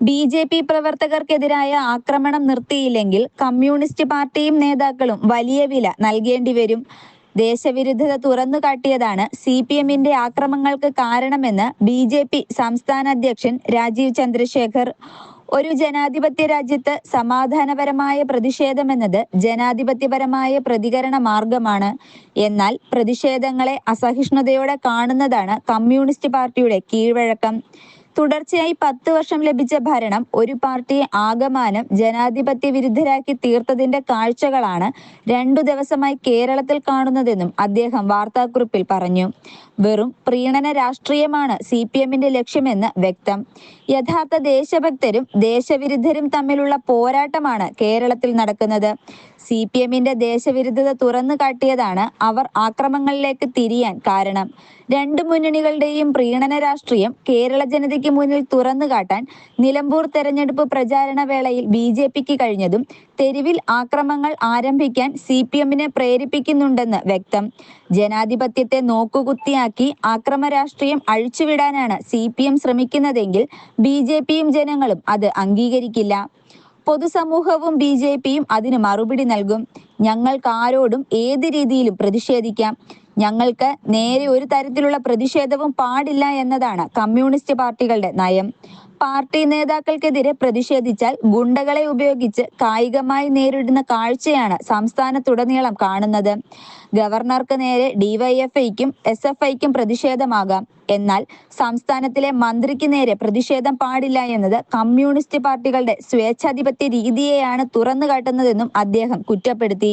B J P പ്രവർത്തകർക്കെതിരായ ആക്രമണം നിർത്തിയില്ലെങ്കിൽ communist പാർട്ടിയും നേതാക്കളും വലിയ വില നൽകേണ്ടി വരും. ദേശവിരുദ്ധത തുറന്നു കാട്ടിയതാണ് സി പി എമ്മിന്റെ ആക്രമങ്ങൾക്ക് കാരണമെന്ന് ബി ജെ പി സംസ്ഥാന അധ്യക്ഷൻ രാജീവ് ചന്ദ്രശേഖർ. ഒരു ജനാധിപത്യ രാജ്യത്ത് സമാധാനപരമായ പ്രതിഷേധമെന്നത് ജനാധിപത്യപരമായ പ്രതികരണ മാർഗമാണ്. എന്നാൽ പ്രതിഷേധങ്ങളെ അസഹിഷ്ണുതയോടെ കാണുന്നതാണ് കമ്മ്യൂണിസ്റ്റ് പാർട്ടിയുടെ കീഴ്വഴക്കം. തുടർച്ചയായി പത്ത് വർഷം ലഭിച്ച ഭരണം ഒരു പാർട്ടിയെ ആകമാനം ജനാധിപത്യ വിരുദ്ധരാക്കി തീർത്തതിന്റെ കാഴ്ചകളാണ് രണ്ടു ദിവസമായി കേരളത്തിൽ കാണുന്നതെന്നും അദ്ദേഹം വാർത്താക്കുറിപ്പിൽ പറഞ്ഞു. വെറും പ്രീണന രാഷ്ട്രീയമാണ് സി പി എമ്മിന്റെ ലക്ഷ്യമെന്ന് വ്യക്തം. യഥാർത്ഥ ദേശഭക്തരും ദേശവിരുദ്ധരും തമ്മിലുള്ള പോരാട്ടമാണ് കേരളത്തിൽ നടക്കുന്നത്. സി പി എമ്മിന്റെ ദേശവിരുദ്ധത തുറന്നു കാട്ടിയതാണ് അവർ ആക്രമങ്ങളിലേക്ക് തിരിയാൻ കാരണം. രണ്ടു മുന്നണികളുടെയും പ്രീണന രാഷ്ട്രീയം കേരള ജനതയ്ക്ക് മുന്നിൽ തുറന്നു കാട്ടാൻ നിലമ്പൂർ തെരഞ്ഞെടുപ്പ് പ്രചാരണ വേളയിൽ ബി ജെ പിക്ക് കഴിഞ്ഞതും തെരുവിൽ ആക്രമങ്ങൾ ആരംഭിക്കാൻ സി പി എമ്മിനെ പ്രേരിപ്പിക്കുന്നുണ്ടെന്ന് വ്യക്തം. ജനാധിപത്യത്തെ നോക്കുകുത്തിയാക്കി ആക്രമ രാഷ്ട്രീയം അഴിച്ചുവിടാനാണ് സി പി എം ശ്രമിക്കുന്നതെങ്കിൽ ബി ജെ പിയും ജനങ്ങളും അത് അംഗീകരിക്കില്ല. പൊതുസമൂഹവും ബി ജെ പിയും അതിന് മറുപടി നൽകും. ഞങ്ങൾക്ക് ആരോടും ഏത് രീതിയിലും പ്രതിഷേധിക്കാം. ഞങ്ങൾക്ക് നേരെ ഒരു തരത്തിലുള്ള പ്രതിഷേധവും പാടില്ല എന്നതാണ് കമ്മ്യൂണിസ്റ്റ് പാർട്ടികളുടെ നയം. പാർട്ടി നേതാക്കൾക്കെതിരെ പ്രതിഷേധിച്ചാൽ ഗുണ്ടകളെ ഉപയോഗിച്ച് കായികമായി നേരിടുന്ന കാഴ്ചയാണ് സംസ്ഥാനത്തുടനീളം കാണുന്നത്. ഗവർണർക്ക് നേരെ ഡിവൈഎഫ്ഐക്കും എസ് എഫ് ഐക്കും പ്രതിഷേധമാകാം. എന്നാൽ സംസ്ഥാനത്തിലെ മന്ത്രിക്ക് നേരെ പ്രതിഷേധം പാടില്ല എന്നത് കമ്മ്യൂണിസ്റ്റ് പാർട്ടികളുടെ സ്വേച്ഛാധിപത്യ രീതിയെയാണ് തുറന്നു കാട്ടുന്നതെന്നും അദ്ദേഹം കുറ്റപ്പെടുത്തി.